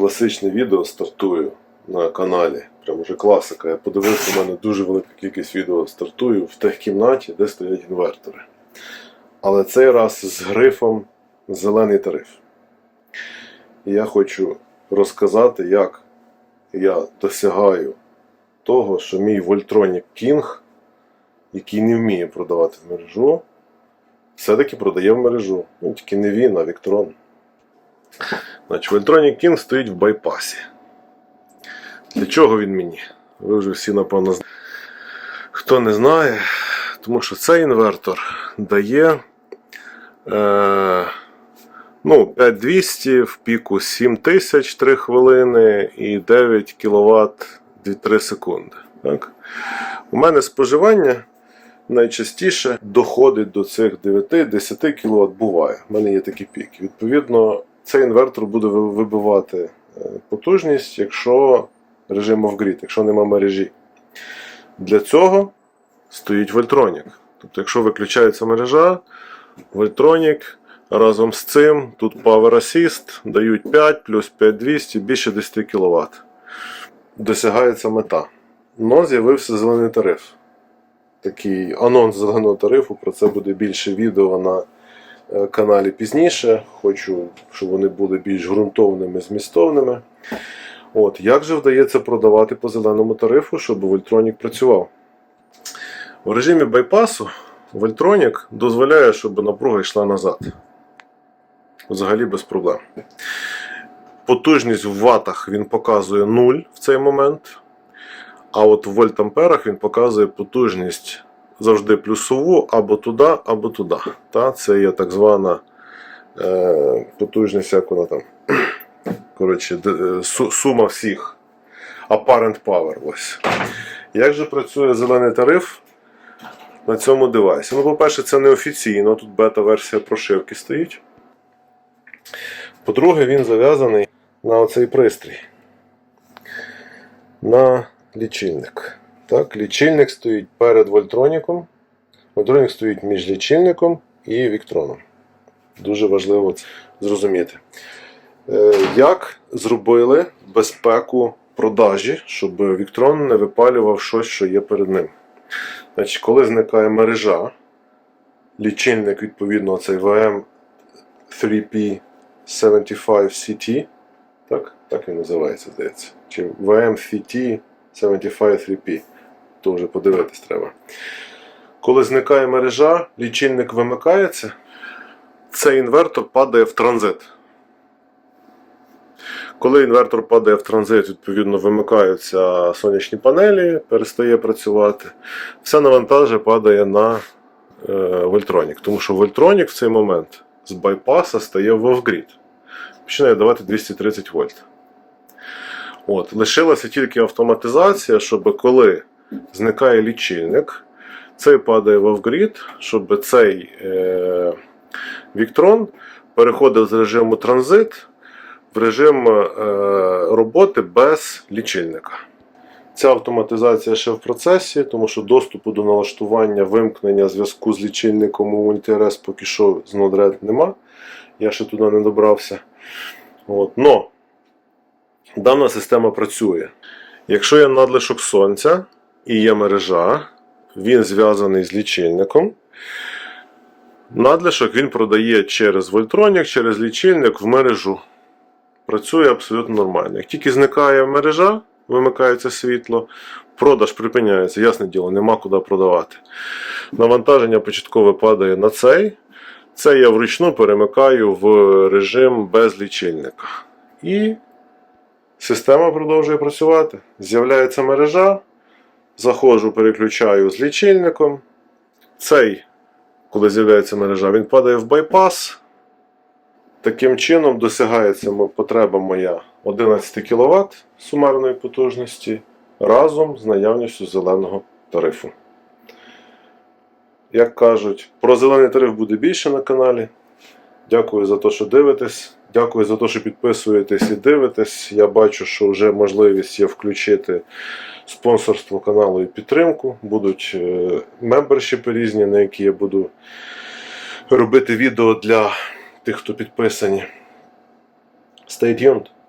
класичне відео стартую на каналі. Прям уже класика. Я подивився, у мене дуже велика кількість відео стартую в техкімнаті, де стоять інвертори. Але цей раз з грифом зелений тариф. І я хочу розказати, як я досягаю того, що мій Voltronic King, який не вміє продавати в мережу, все-таки продає в мережу. Ну, тільки не він, а Victron. Значить, Voltronic King стоїть в байпасі. Для чого він мені? Ви вже всі, напевно, знаєте. Хто не знає, тому що цей інвертор дає е, ну, 5200 в піку 7000 3 хвилини і 9 кВт 2-3 секунди. Так? У мене споживання найчастіше доходить до цих 9-10 кВт буває. У мене є такі піки. Відповідно, цей інвертор буде вибивати е, потужність, якщо режим off-grid, якщо нема мережі. Для цього стоїть Voltronic. Тобто, якщо виключається мережа, Voltronic разом з цим, тут Power Assist дають 5 плюс 5200, більше 10 кВт. Досягається мета. Но з'явився зелений тариф. Такий анонс зеленого тарифу. Про це буде більше відео на каналі пізніше. Хочу, щоб вони були більш ґрунтовними, змістовними. От, як же вдається продавати по зеленому тарифу, щоб Voltronic працював? В режимі байпасу Voltronic дозволяє, щоб напруга йшла назад. Взагалі без проблем. Потужність в ватах він показує 0 в цей момент. А от в вольтамперах він показує потужність завжди плюсову або туди, або туди. Та? Це є так звана е, потужність, як вона там. Коротше, е, су- сума всіх. Apparent power. Ось. Як же працює зелений тариф на цьому девайсі? Ну, по-перше, це неофіційно, тут бета-версія прошивки стоїть. По-друге, він зав'язаний на оцей пристрій. На лічильник. Так, Лічильник стоїть перед вольтроніком. Вольтронік стоїть між лічильником і віктроном. Дуже важливо зрозуміти. Е, як зробили безпеку продажі, щоб Віктрон не випалював щось, що є перед ним? Значить, Коли зникає мережа, лічильник, відповідно, цей vm 3P75CT, так так він називається, здається, чи vm ct 753P теж подивитись треба. Коли зникає мережа, лічильник вимикається, цей інвертор падає в транзит. Коли інвертор падає в транзит, відповідно вимикаються сонячні панелі, перестає працювати. Все навантаження падає на е, Вольтронік, тому що Вольтронік в цей момент з байпаса стає в офгрід. Починає давати 230 вольт. От, Лишилася тільки автоматизація, щоб коли зникає лічильник, цей падає в off-grid, щоб цей е, Віктрон переходив з режиму транзит в режим е, роботи без лічильника. Ця автоматизація ще в процесі, тому що доступу до налаштування вимкнення зв'язку з лічильником у MultiRS поки що з Node-RED нема. Я ще туди не добрався. От. Но дана система працює. Якщо є надлишок сонця і є мережа, він зв'язаний з лічильником. Надлишок він продає через Voltronic, через лічильник в мережу. Працює абсолютно нормально. Як тільки зникає мережа, вимикається світло, продаж припиняється, ясне діло, нема куди продавати. Навантаження початкове падає на цей. Це я вручну перемикаю в режим без лічильника. І система продовжує працювати. З'являється мережа. Заходжу, переключаю з лічильником. Цей, коли з'являється мережа, він падає в байпас. Таким чином досягається потреба моя 11 кВт сумарної потужності разом з наявністю зеленого тарифу. Як кажуть, про зелений тариф буде більше на каналі. Дякую за те, що дивитесь. Дякую за те, що підписуєтесь і дивитесь. Я бачу, що вже можливість є включити спонсорство каналу і підтримку. Будуть е, мембершіпи різні, на які я буду робити відео для тих, хто підписані. Stay tuned.